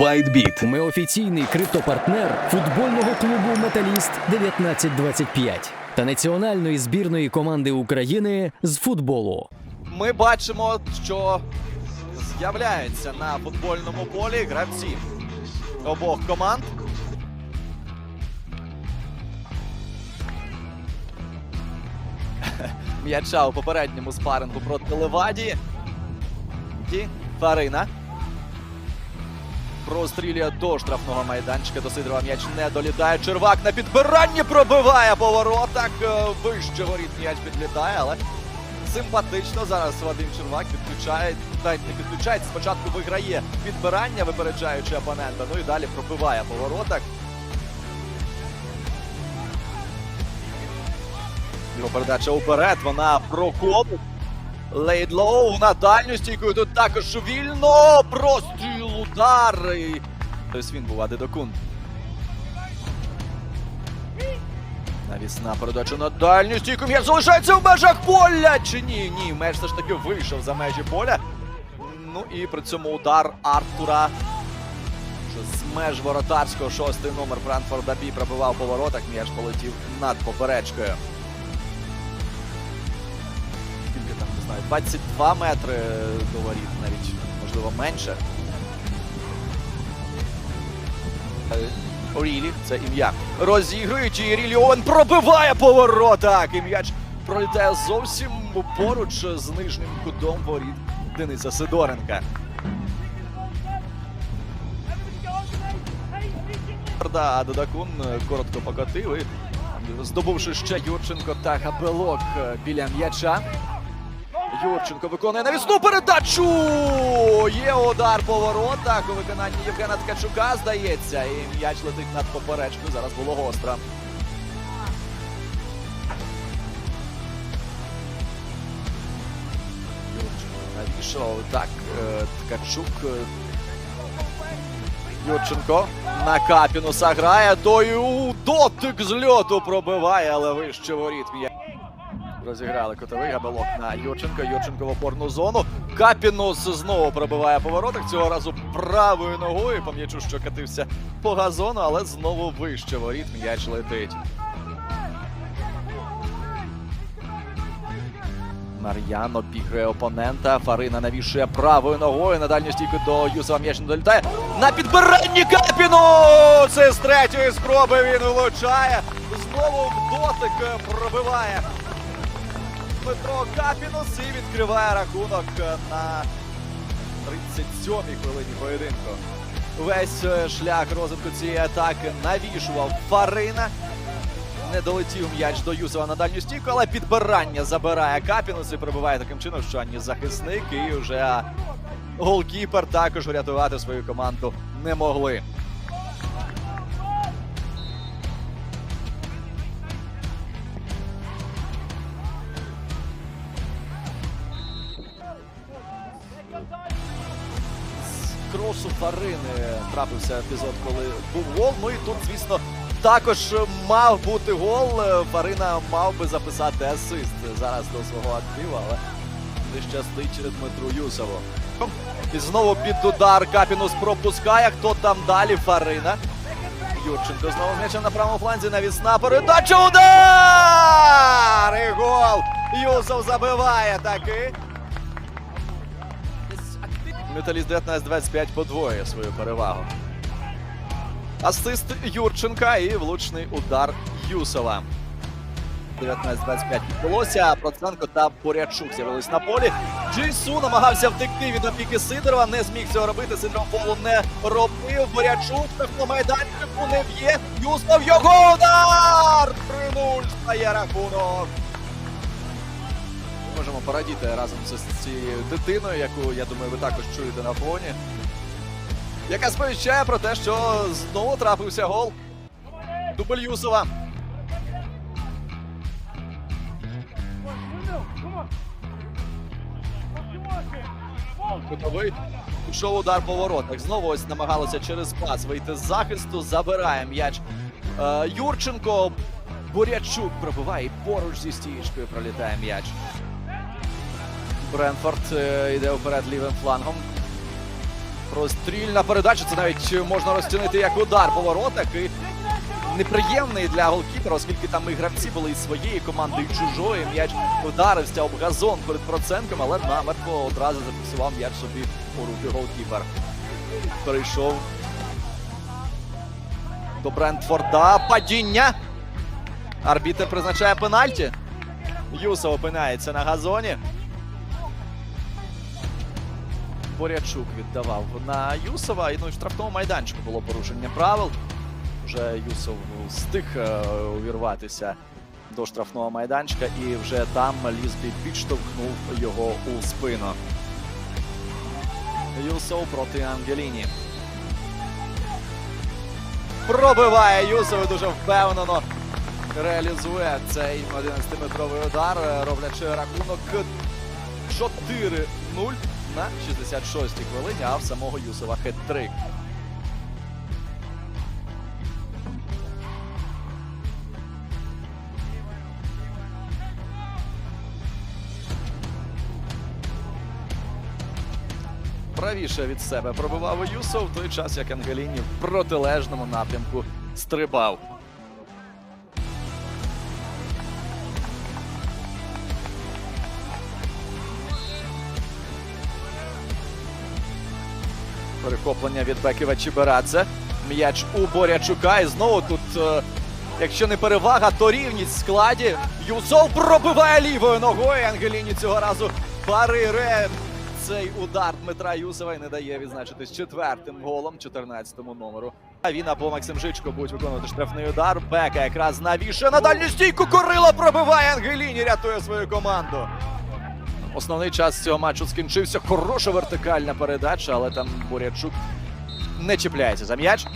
Байтбіт. Ми офіційний криптопартнер футбольного клубу Металіст 1925 та національної збірної команди України з футболу. Ми бачимо, що з'являються на футбольному полі гравці обох команд. М'яча у попередньому спарингу проти Леваді. І Фарина. Прострілює до штрафного майданчика. До Сидорова м'яч не долітає. Червак на підбиранні пробиває по воротах. Е, Вище воріт м'яч підлітає, але симпатично зараз Вадим Червак підключає. Та не підключається. Спочатку виграє підбирання, випереджаючи опонента. Ну і далі пробиває по воротах. Його передача уперед. Вона прокопить. Лейдлоу на дальню стійку. І Тут також вільно. Простріл удар. І... Ось він був Адедокун. Навісна передача на дальню стійку. М'яч залишається в межах поля. Чи ні? Ні, м'яч все ж таки вийшов за межі поля. Ну і при цьому удар Артура. Що з меж воротарського шостий номер Франкфорда Бі пробивав по воротах. М'яч полетів над поперечкою. Скільки там, не знаю, 22 метри до воріт, навіть, можливо, менше. Орілі, це ім'я. Розігрують і Рілі Оуен пробиває по воротах. І м'яч пролітає зовсім поруч з нижнім кутом воріт Дениса Сидоренка. Да, Додакун коротко покотив і здобувши ще Юрченко та Габелок е, біля м'яча. Юрченко виконує навісну передачу. Є удар по воротах у виконанні Євгена Ткачука, здається. І м'яч летить над поперечкою. Зараз було гостро. Навішав. Так, е, Ткачук. Юрченко на Капінуса грає. Той дотик з льоту пробиває, але вище воріт. Розіграли котовий габелок на Юрченка. Юрченко в опорну зону. Капінус знову пробиває по воротах. Цього разу правою ногою. По що катився по газону, але знову вище воріт. М'яч летить. Мар'ян обігрує опонента. Фарина навішує правою ногою на дальню стійку до Юсова м'яч не долітає. На підбиранні Капіну! Це з третьої спроби він влучає. Знову в дотик пробиває. Дмитро Капінус і відкриває рахунок на 37-й хвилині поєдинку. Весь е, шлях розвитку цієї атаки навішував Фарина. Не долетів м'яч до Юсова на дальню стійку, але підбирання забирає Капінус і прибиває таким чином, що ані захисник і вже голкіпер також врятувати свою команду не могли. Кросу Фарини трапився епізод, коли був гол. Ну і тут, звісно, також мав бути гол. Фарина мав би записати асист зараз до свого актива, але не щастить Дмитру Юсову. І знову під удар Капінус пропускає. Хто там далі? Фарина. Юрченко знову м'ячем на правому фланзі. Навісна передача. Удар! І гол! Юсов забиває таки. Металіст 19-25 подвоює свою перевагу. Асист Юрченка і влучний удар Юсова. 19-25 відбулося. Проценко та Борячук з'явились на полі. Джейсу намагався втекти від опіки Сидорова. Не зміг цього робити. Сидоров полу не робив. Борячук на майданчику не б'є. Юсов його удар! 3-0 стає рахунок. Порадіти разом з цією дитиною, яку, я думаю, ви також чуєте на фоні. Яка сповіщає про те, що знову трапився гол. Дубль Юсова. Кутовий. Пішов удар по воротах. Знову ось намагалося через пас вийти з захисту. Забирає м'яч е, Юрченко. Бурячук пробиває поруч зі стієчкою пролітає м'яч. Бренфорд е, йде вперед лівим флангом. Прострільна передача. Це навіть можна розцінити як удар по воротах. І неприємний для голкіпера, оскільки там і гравці були і своєї команди, і чужої. М'яч вдарився об газон перед Проценком, але намертво одразу зафіксував м'яч собі у руки голкіпер. Перейшов до Брентфорда. Падіння. Арбітер призначає пенальті. Юсов опинається на газоні. Борячук віддавав на Юсова. І ну, і в штрафному майданчику було порушення правил. Вже Юсов встиг е, увірватися до штрафного майданчика, і вже там Лізбі підштовхнув його у спину. Юсов проти Ангеліні. Пробиває Юсов і дуже впевнено реалізує цей 11-метровий удар, е, роблячи рахунок 4-0 на 66-й хвилині, а в самого Юсова хет-трик. Правіше від себе пробивав Юсов в той час, як Ангеліні в протилежному напрямку стрибав. Перехоплення від Беківа Чіберадзе. М'яч у Борячука. І знову тут, е, якщо не перевага, то рівність в складі. Юсов пробиває лівою ногою. Ангеліні цього разу парирує цей удар Дмитра Юсова і не дає відзначитись четвертим голом, 14-му номеру. А він або Максим Жичко будуть виконувати штрафний удар. Бека якраз навішує на дальню стійку. Корила пробиває Ангеліні, рятує свою команду. Основний час цього матчу скінчився. Хороша вертикальна передача, але там Бурячук не чіпляється за м'яч.